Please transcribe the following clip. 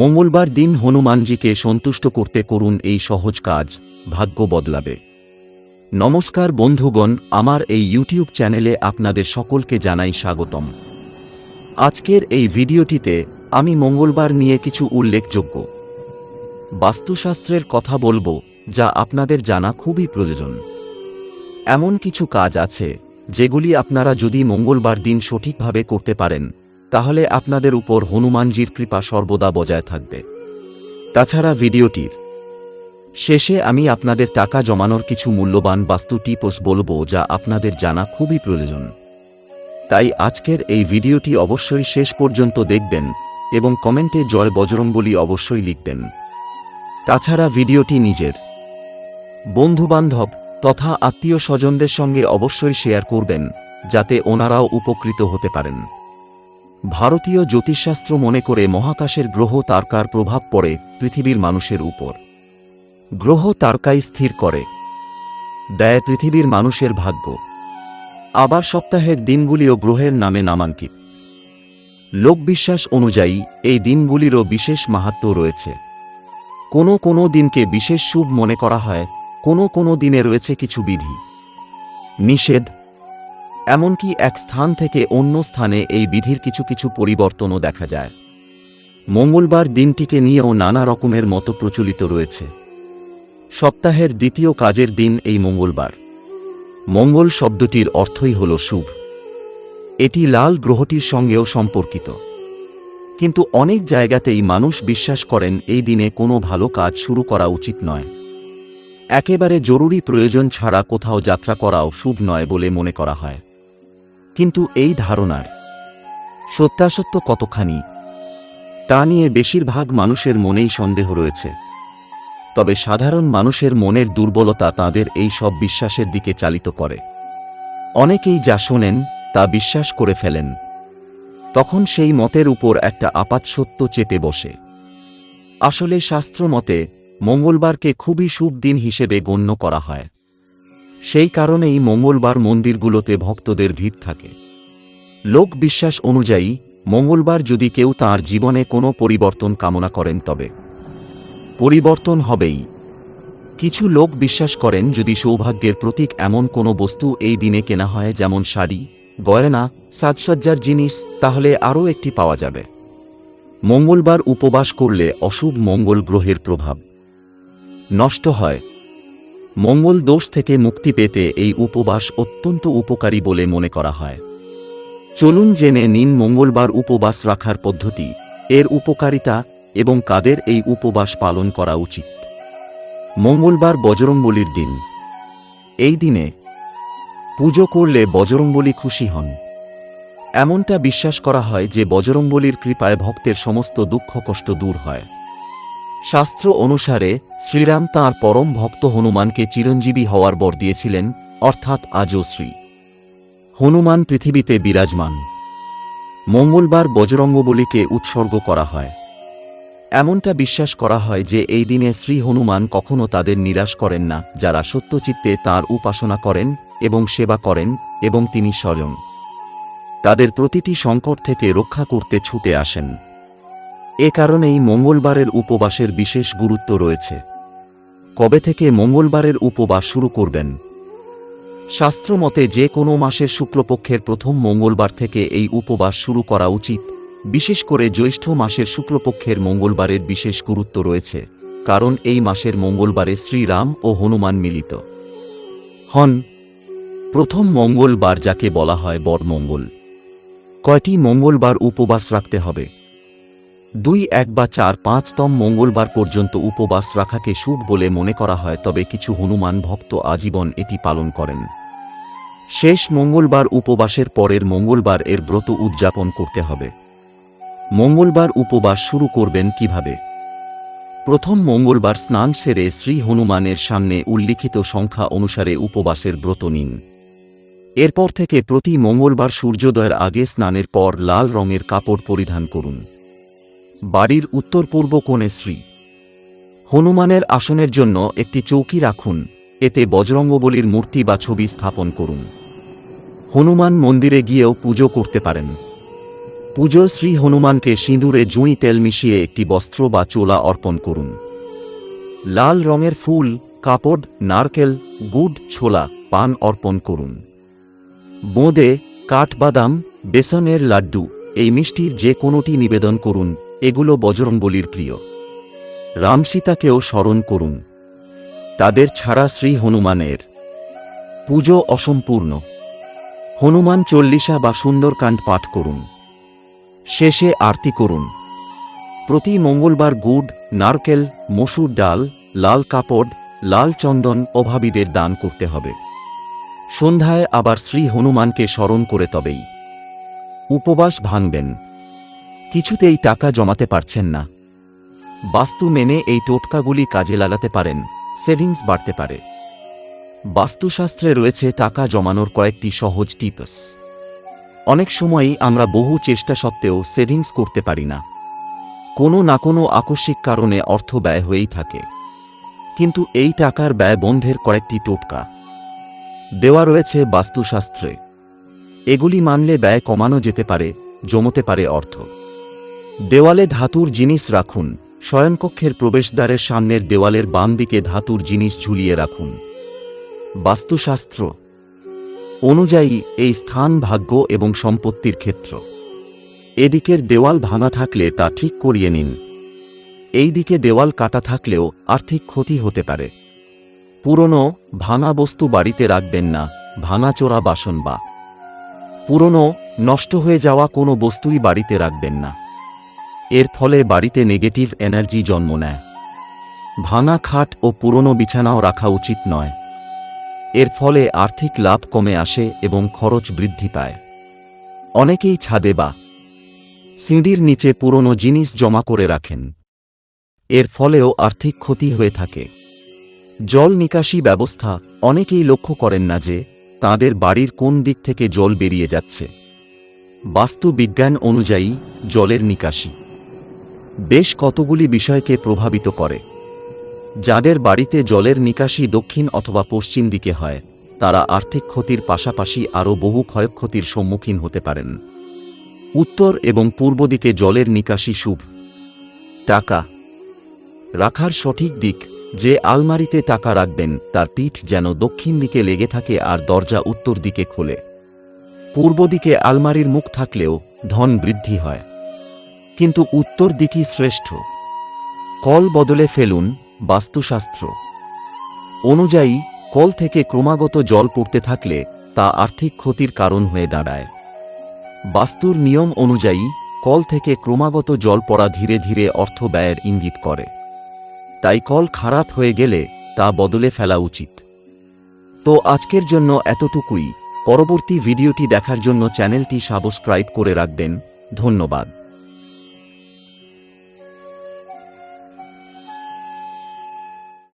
মঙ্গলবার দিন হনুমানজিকে সন্তুষ্ট করতে করুন এই সহজ কাজ, ভাগ্য বদলাবে। নমস্কার বন্ধুগণ, আমার এই ইউটিউব চ্যানেলে আপনাদের সকলকে জানাই স্বাগতম। আজকের এই ভিডিওটিতে আমি মঙ্গলবার নিয়ে কিছু উল্লেখযোগ্য। বাস্তুশাস্ত্রের কথা বলব, যা আপনাদের জানা খুবই প্রয়োজন। এমন কিছু কাজ আছে, যেগুলি আপনারা যদি মঙ্গলবার দিন সঠিকভাবে করতে পারেন তাহলে আপনাদের উপর হনুমানজির কৃপা সর্বদা বজায় থাকবে। তাছাড়া ভিডিওটির শেষে আমি আপনাদের টাকা জমানোর কিছু মূল্যবান বাস্তু টিপস বলব যা আপনাদের জানা খুবই প্রয়োজন। তাই আজকের এই ভিডিওটি অবশ্যই শেষ পর্যন্ত দেখবেন এবং কমেন্টে জয় বজরংবলী অবশ্যই লিখবেন। তাছাড়া ভিডিওটি নিজের বন্ধুবান্ধব তথা আত্মীয় স্বজনদের সঙ্গে অবশ্যই শেয়ার করবেন, যাতে ওনারাও উপকৃত হতে পারেন। ভারতীয় জ্যোতিষশাস্ত্র মনে করে মহাকাশের গ্রহ তারকার প্রভাব পড়ে পৃথিবীর মানুষের উপর। গ্রহ তারকাই স্থির করে। দেয় পৃথিবীর মানুষের ভাগ্য। আবার সপ্তাহের দিনগুলিও গ্রহের নামে নামাঙ্কিত। লোকবিশ্বাস অনুযায়ী এই দিনগুলিরও বিশেষ মাহাত্ম্য রয়েছে। কোনো কোনো দিনকে বিশেষ শুভ মনে করা হয়, কোনো কোনো দিনে রয়েছে কিছু বিধি। নিষেধ এমনকি এক স্থান থেকে অন্য স্থানে এই বিধির কিছু কিছু পরিবর্তনও দেখা যায়। মঙ্গলবার দিনটিকে নিয়েও নানা রকমের মতো প্রচলিত রয়েছে। সপ্তাহের দ্বিতীয় কাজের দিন এই মঙ্গলবার। মঙ্গল শব্দটির অর্থই হল শুভ। এটি লাল গ্রহটির সঙ্গেও সম্পর্কিত। কিন্তু অনেক জায়গাতেই মানুষ বিশ্বাস করেন এই দিনে কোনো ভালো কাজ শুরু করা উচিত নয়। একেবারে জরুরি প্রয়োজন ছাড়া কোথাও যাত্রা করাও শুভ নয় বলে মনে করা হয়। কিন্তু এই ধারণার সত্যাসত্য কতখানি, তা নিয়ে বেশিরভাগ মানুষের মনেই সন্দেহ রয়েছে। তবে সাধারণ মানুষের মনের দুর্বলতা তাদের এই সব বিশ্বাসের দিকে চালিত করে। অনেকেই যা শোনেন, তা বিশ্বাস করে ফেলেন। তখন সেই মতের উপর একটা আপাত সত্য চেপে বসে। আসলে শাস্ত্র মতে, মঙ্গলবারকে খুবই শুভ দিন হিসেবে গণ্য করা হয়। সেই কারণেই মঙ্গলবার মন্দিরগুলোতে ভক্তদের ভিড় থাকে। লোক বিশ্বাস অনুযায়ী, মঙ্গলবার যদি কেউ তার জীবনে কোনো পরিবর্তন কামনা করেন তবে। পরিবর্তন হবেই। কিছু লোক বিশ্বাস করেন যদি সৌভাগ্যের প্রতীক এমন কোনো বস্তু এই দিনে কেনা হয় যেমন শাড়ি, গয়না, সাজসজ্জার জিনিস, তাহলে আরও একটি পাওয়া যাবে। মঙ্গলবার উপবাস করলে অশুভ মঙ্গল গ্রহের প্রভাব নষ্ট হয়। মঙ্গল দোষ থেকে মুক্তি পেতে এই উপবাস অত্যন্ত উপকারী বলে মনে করা হয়। চলুন জেনে নিন মঙ্গলবার উপবাস রাখার পদ্ধতি, এর উপকারিতা এবং কাদের এই উপবাস পালন করা উচিত। মঙ্গলবার বজরংবলির দিন। এই দিনে পুজো করলে বজরংবলী খুশি হন। এমনটা বিশ্বাস করা হয় যে বজরংবলীর কৃপায় ভক্তের সমস্ত দুঃখ কষ্ট দূর হয়। শাস্ত্র অনুসারে শ্রীরাম তাঁর পরম ভক্ত হনুমানকে চিরঞ্জীবী হওয়ার বর দিয়েছিলেন, অর্থাৎ আজও শ্রী। হনুমান পৃথিবীতে বিরাজমান। মঙ্গলবার বজরঙ্গবলীকে উৎসর্গ করা হয়। এমনটা বিশ্বাস করা হয় যে এই দিনে শ্রী হনুমান কখনও তাদের নিরাশ করেন না, যারা সত্যচিত্তে তার উপাসনা করেন এবং সেবা করেন এবং তিনি স্বয়ং। তাদের প্রতিটি সংকট থেকে রক্ষা করতে ছুটে আসেন। এ কারণেই মঙ্গলবারের উপবাসের বিশেষ গুরুত্ব রয়েছে। কবে থেকে মঙ্গলবারের উপবাস শুরু করবেন? শাস্ত্রমতে যে কোনো মাসের শুক্লপক্ষের প্রথম মঙ্গলবার থেকে এই উপবাস শুরু করা উচিত। বিশেষ করে জ্যৈষ্ঠ মাসের শুক্লপক্ষের মঙ্গলবারের বিশেষ গুরুত্ব রয়েছে, কারণ এই মাসের মঙ্গলবারে শ্রীরাম ও হনুমান মিলিত। হন, প্রথম মঙ্গলবার যাকে বলা হয় বড়মঙ্গল কয়টি মঙ্গলবার উপবাস রাখতে হবে? দুই, এক বা চার পাঁচতম মঙ্গলবার পর্যন্ত উপবাস রাখাকে শুভ বলে মনে করা হয়, তবে কিছু হনুমান ভক্ত আজীবন এটি পালন করেন। শেষ মঙ্গলবার উপবাসের পরের মঙ্গলবার এর ব্রত উদযাপন করতে হবে। মঙ্গলবার উপবাস শুরু করবেন কীভাবে? প্রথম মঙ্গলবার স্নান সেরে শ্রী হনুমানের সামনে উল্লিখিত সংখ্যা অনুসারে উপবাসের ব্রত নিন। এরপর থেকে প্রতি মঙ্গলবার সূর্যোদয়ের আগে স্নানের পর লাল রঙের কাপড় পরিধান করুন। বাড়ির উত্তর পূর্ব কোণে শ্রী। হনুমানের আসনের জন্য একটি চৌকি রাখুন, এতে বজরঙ্গবলীর মূর্তি বা ছবি স্থাপন করুন। হনুমান মন্দিরে গিয়েও পুজো করতে পারেন। পুজো শ্রী হনুমানকে সিঁদুরে জুঁই তেল মিশিয়ে একটি বস্ত্র বা চোলা অর্পণ করুন। লাল রঙের ফুল, কাপড়, নারকেল, গুড়, ছোলা, পান অর্পণ করুন। বোঁদে, কাঠবাদাম, বেসনের লাড্ডু, এই মিষ্টির যে কোনোটি নিবেদন করুন এগুলো বজরংবলির প্রিয়। রামসীতাকেও স্মরণ করুন। তাদের ছাড়া শ্রী হনুমানের পুজো অসম্পূর্ণ। হনুমান চল্লিশা বা সুন্দরকাণ্ড পাঠ করুন। শেষে আরতি করুন। প্রতি মঙ্গলবার গুড়, নারকেল, মসুর ডাল, লাল কাপড়, লাল চন্দন অভাবীদের দান করতে হবে। সন্ধ্যায় আবার শ্রী হনুমানকে স্মরণ করে তবেই। উপবাস ভাঙবেন। কিছুতেই টাকা জমাতে পারছেন না। বাস্তু মেনে এই টোটকাগুলি কাজে লাগাতে পারেন, সেভিংস বাড়তে পারে। বাস্তুশাস্ত্রে রয়েছে টাকা জমানোর কয়েকটি সহজ টিপস। অনেক সময়ই আমরা বহু চেষ্টা সত্ত্বেও সেভিংস করতে পারি না। কোনো না কোনো আকস্মিক কারণে অর্থ ব্যয় হয়েই থাকে। কিন্তু এই টাকার ব্যয় বন্ধের কয়েকটি টোটকা। দেওয়া রয়েছে বাস্তুশাস্ত্রে। এগুলি মানলে ব্যয় কমানো যেতে পারে, জমতে পারে অর্থ। দেওয়ালে ধাতুর জিনিস রাখুন। শয়নকক্ষের প্রবেশদ্বারের সামনের দেওয়ালের বাম দিকে ধাতুর জিনিস ঝুলিয়ে রাখুন। বাস্তুশাস্ত্র অনুযায়ী, এই স্থান ভাগ্য এবং সম্পত্তির ক্ষেত্র। এদিকের দেওয়াল ভাঙা থাকলে তা ঠিক করিয়ে নিন। এই দিকে দেওয়াল কাটা থাকলেও আর্থিক ক্ষতি হতে পারে। পুরনো, ভাঙা বস্তু বাড়িতে রাখবেন না ভাঙাচোরা বাসন বা। পুরনো, নষ্ট হয়ে যাওয়া কোনো বস্তুই বাড়িতে রাখবেন না। এর ফলে বাড়িতে নেগেটিভ এনার্জি জন্ম নেয়। ভাঙা খাট ও পুরনো বিছানাও রাখা উচিত নয়। এর ফলে আর্থিক লাভ কমে আসে এবং খরচ বৃদ্ধি পায়। অনেকেই ছাদে বা সিঁড়ির নিচে পুরনো জিনিস জমা করে রাখেন। এর ফলেও আর্থিক ক্ষতি হয়ে থাকে। জল নিকাশি ব্যবস্থা অনেকেই লক্ষ্য করেন না যে তাদের বাড়ির কোন দিক থেকে জল বেরিয়ে যাচ্ছে। বাস্তু বিজ্ঞান অনুযায়ী জলের নিকাশি। বেশ কতগুলি বিষয়কে প্রভাবিত করে। যাদের বাড়িতে জলের নিকাশি দক্ষিণ অথবা পশ্চিম দিকে হয়, তারা আর্থিক ক্ষতির পাশাপাশি আরও বহু ক্ষয়ক্ষতির সম্মুখীন হতে পারেন। উত্তর এবং পূর্ব দিকে জলের নিকাশি শুভ। টাকা। রাখার সঠিক দিক, যে আলমারিতে টাকা রাখবেন, তার পিঠ যেন দক্ষিণ দিকে লেগে থাকে আর দরজা উত্তর দিকে খোলে। পূর্ব দিকে আলমারির মুখ থাকলেও ধন বৃদ্ধি হয়। কিন্তু উত্তর দিকই শ্রেষ্ঠ। কল বদলে ফেলুন, বাস্তুশাস্ত্র। অনুযায়ী, কল থেকে ক্রমাগত জল পড়তে থাকলে তা আর্থিক ক্ষতির কারণ হয়ে দাঁড়ায়। বাস্তুর নিয়ম অনুযায়ী, কল থেকে ক্রমাগত জল পড়া ধীরে ধীরে অর্থ ব্যয়ের ইঙ্গিত করে। তাই কল খারাপ হয়ে গেলে তা বদলে ফেলা উচিত। তো আজকের জন্য এতটুকুই। পরবর্তী ভিডিওটি দেখার জন্য চ্যানেলটি সাবস্ক্রাইব করে রাখবেন। ধন্যবাদ।